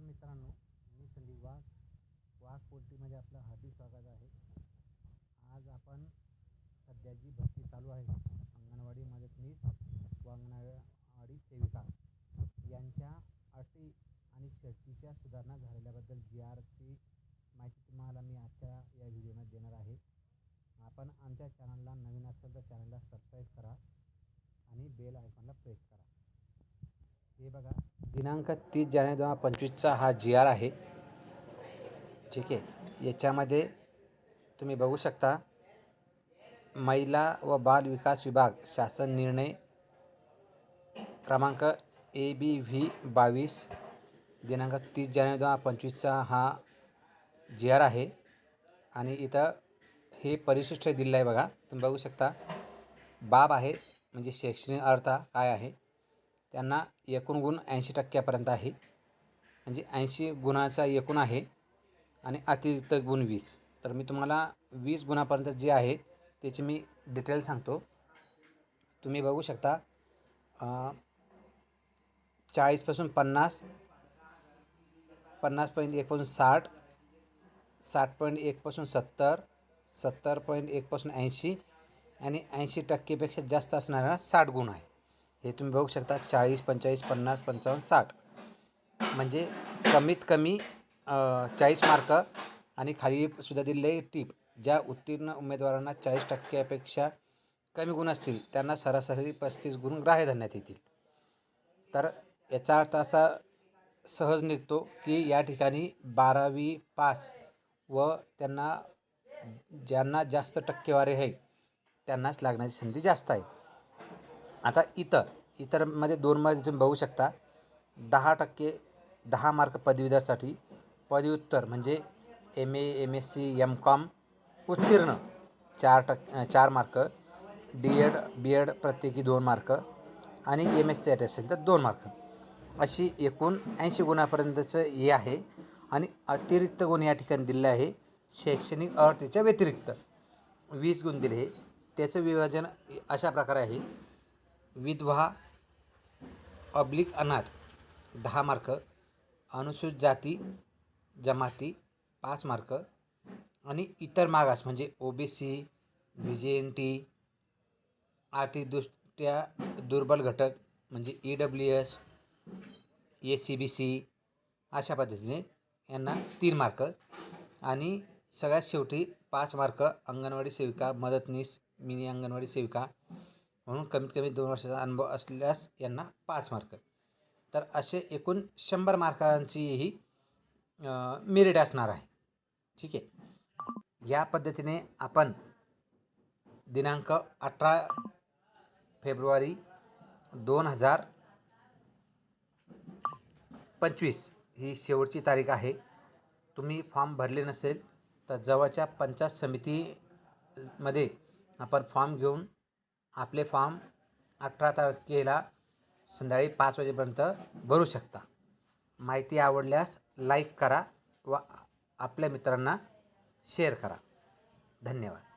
मित्रांनो मी संदीप वाघ. वाघ पोल्ट्रीमध्ये आपलं हार्दिक स्वागत आहे. आज आपण सध्या जी भरती चालू आहे. अंगणवाडी मदतनीस व अंगणवाडी सेविका यांच्या अटी आणि शर्तीच्या सुधारणा झालेल्याबद्दल जी आरची माहिती तुम्हाला मी आजच्या या व्हिडिओमध्ये देणार आहे. आपण आमच्या चॅनलला नवीन असेल तर चॅनलला सबस्क्राईब करा आणि बेल आयकॉनला प्रेस करा. हे बघा. दिनांक तीस जानेवारी दोन हजार पंचवीसचा हा जी आर आहे. ठीक आहे. याच्यामध्ये तुम्ही बघू शकता महिला व बाल विकास विभाग शासन निर्णय क्रमांक ए बी व्ही बावीस दिनांक तीस जानेवारी दोन हजार पंचवीसचा हा जी आर आहे. आणि इथं हे परिशिष्ट दिलेलं आहे बघा. तुम्ही बघू शकता बाब आहे म्हणजे शैक्षणिक अर्थ काय आहे. त्यांना एकूण गुण ऐंशी टक्क्यापर्यंत आहे. म्हणजे ऐंशी गुणाचा एकूण आहे आणि अतिरिक्त गुण वीस. तर मी तुम्हाला वीस गुणापर्यंत जे आहे त्याची मी डिटेल सांगतो. तुम्ही बघू शकता चाळीसपासून पन्नास पन्नास पॉईंट एकपासून साठ साठ पॉईंट एकपासून सत्तर सत्तर पॉईंट एकपासून ऐंशी आणि ऐंशी टक्केपेक्षा जास्त असणारा साठ गुण आहे. हे तुम्ही बघू शकता चाळीस पंचेचाळीस पन्नास पंचावन्न साठ. म्हणजे कमीत कमी चाळीस मार्क आणि खाली सुद्धा दिलेले टीप. ज्या उत्तीर्ण उमेदवारांना चाळीस टक्क्यापेक्षा कमी गुण असतील त्यांना सरासरी पस्तीस गुण ग्राह्य धरण्यात येतील. तर याचा अर्थ असा सहज निघतो की या ठिकाणी बारावी पास व त्यांना ज्यांना जास्त टक्केवारी आहे त्यांनाच लागण्याची संधी जास्त आहे. आता इतर इतरमध्ये दोनमध्ये तुम्ही बघू शकता दहा टक्के दहा मार्क पदवीधरसाठी पदव्युत्तर म्हणजे M A M S C M com उत्तीर्ण. चार टक् चार mark. D Ed B Ed प्रत्येकी दोन मार्क आणि एम एस सी एट असेल तर दोन मार्क. अशी एकूण ऐंशी गुणापर्यंतचं हे आहे आणि अतिरिक्त गुण या ठिकाणी दिले आहे शैक्षणिक अर्थेच्या व्यतिरिक्त. वीस गुण दिले हे. त्याचं विभाजन अशा प्रकारे आहे. विधवा अब्लिक अनाथ दहा मार्क अनुसूचित जाती जमाती पाच मार्क आणि इतर मागास म्हणजे O B C V J N T आर्थिकदृष्ट्या दुर्बल घटक म्हणजे E W S A C B C अशा पद्धतीने यांना तीन मार्क आणि सगळ्यात शेवटी पाच मार्क अंगणवाडी सेविका मदतनीस मिनी अंगणवाडी सेविका म्हणून कमीत कमी दोन वर्षाचा अनुभव असल्यास यांना पाच मार्क तर असे एकूण शंभर मार्कांची ही मेरिट असणार आहे. ठीक आहे? या पद्धतीने आपण दिनांक अठरा फेब्रुवारी दोन हजार पंचवीस ही शेवटची तारीख आहे. तुम्ही फॉर्म भरले नसेल तर जवळच्या पंचायत समितीमध्ये आपण फॉर्म घेऊन आपले फॉर्म अठरा तारखेला संध्याकाळी पाच वाजेपर्यंत भरू शकता. माहिती आवडल्यास लाईक करा व आपल्या मित्रांना शेअर करा. धन्यवाद.